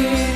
you.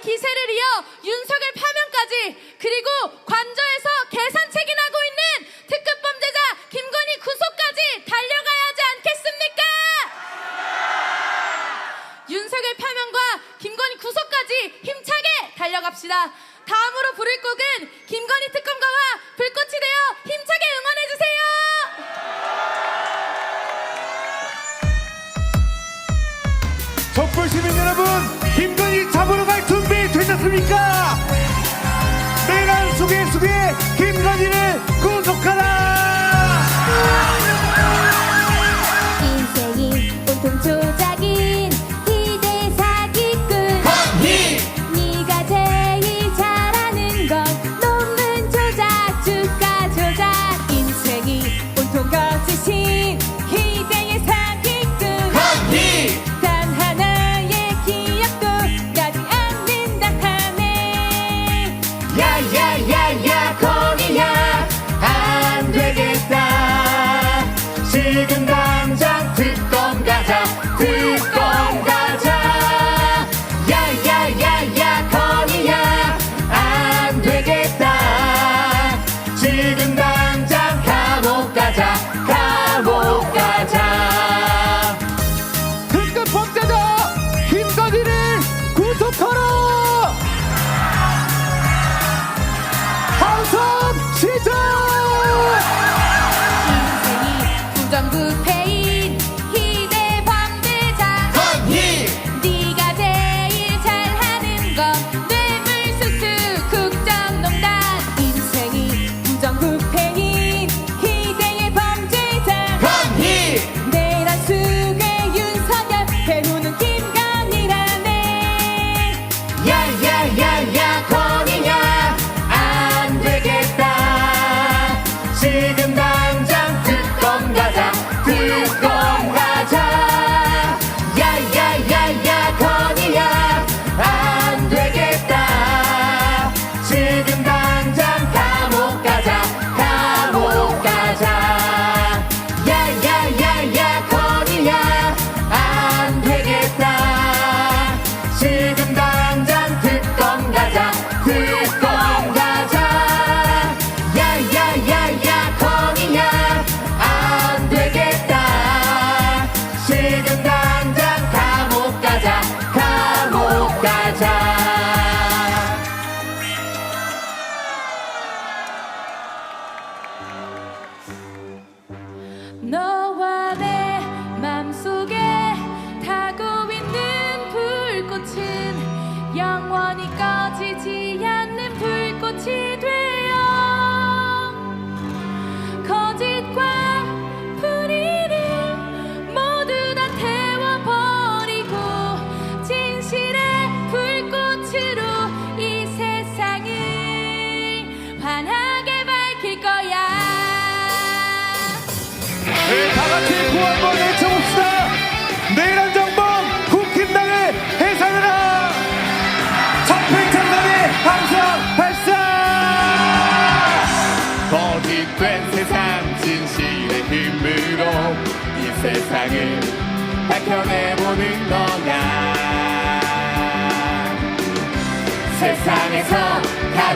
기세를 이어 윤석열 파면까지 그리고 관저에서 계산책이 나고 있는 특급 범죄자 김건희 구속까지 달려가야 하지 않겠습니까? 윤석열 파면과 김건희 구속까지 힘차게 달려갑시다. 다음으로 부를 곡은 김건희 특검 Africa! yeah, yeah, yeah.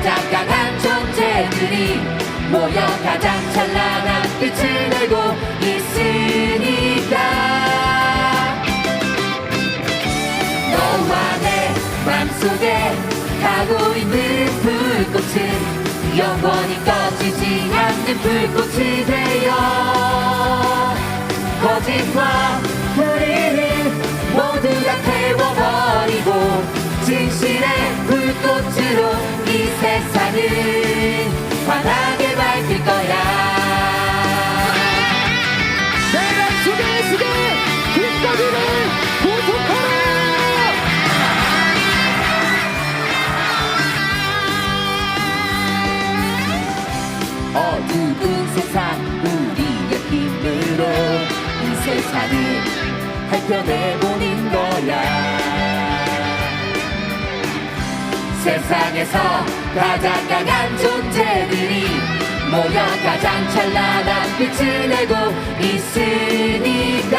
가장 강한 존재들이 모여 가장 찬란한 빛을 내고 있으니까. 너와 내 맘속에 가고 있는 불꽃은 영원히 꺼지지 않는 불꽃이 되어 거짓과 불의를 모두 다 태워버리고 진실의 불꽃으로 이 세상을 환하게 밝힐 거야. 내란 속에 속에 김건희를 구속하라. 어두운 세상 우리의 힘으로 이 세상을 밝혀내보는 거야 세상에서 가장 강한 존재들이 모여 가장 찬란한 빛을 내고 있으니까.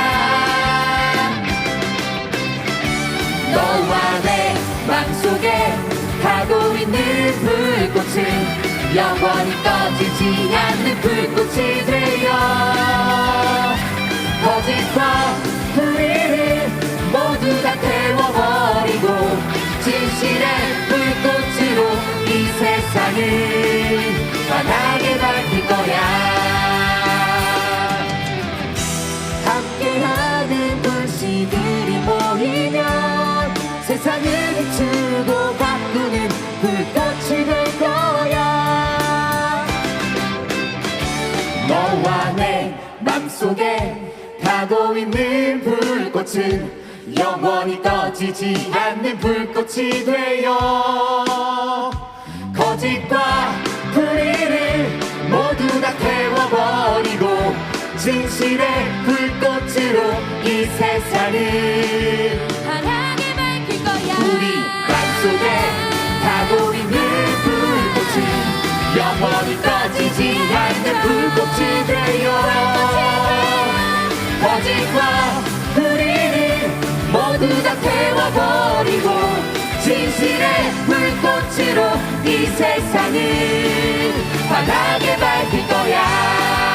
너와 내 맘속에 가고 있는 불꽃은 영원히 꺼지지 않는 불꽃이 되어 거짓과 불의를 모두 다 태워 세상을 환하게 밝힐 거야. 함께하는 불씨들이 모이면 세상을 비추고 바꾸는 불꽃이 될 거야. 너와 내 맘속에 타고 있는 불꽃은 영원히 꺼지지 않는 불꽃이 되어 거짓과 불의를 모두 다 태워버리고 진실의 불꽃으로 이 세상을 환하게 밝힐 거야. 우리 맘속에 불꽃으로 이 세상을 환하게 밝힐 거야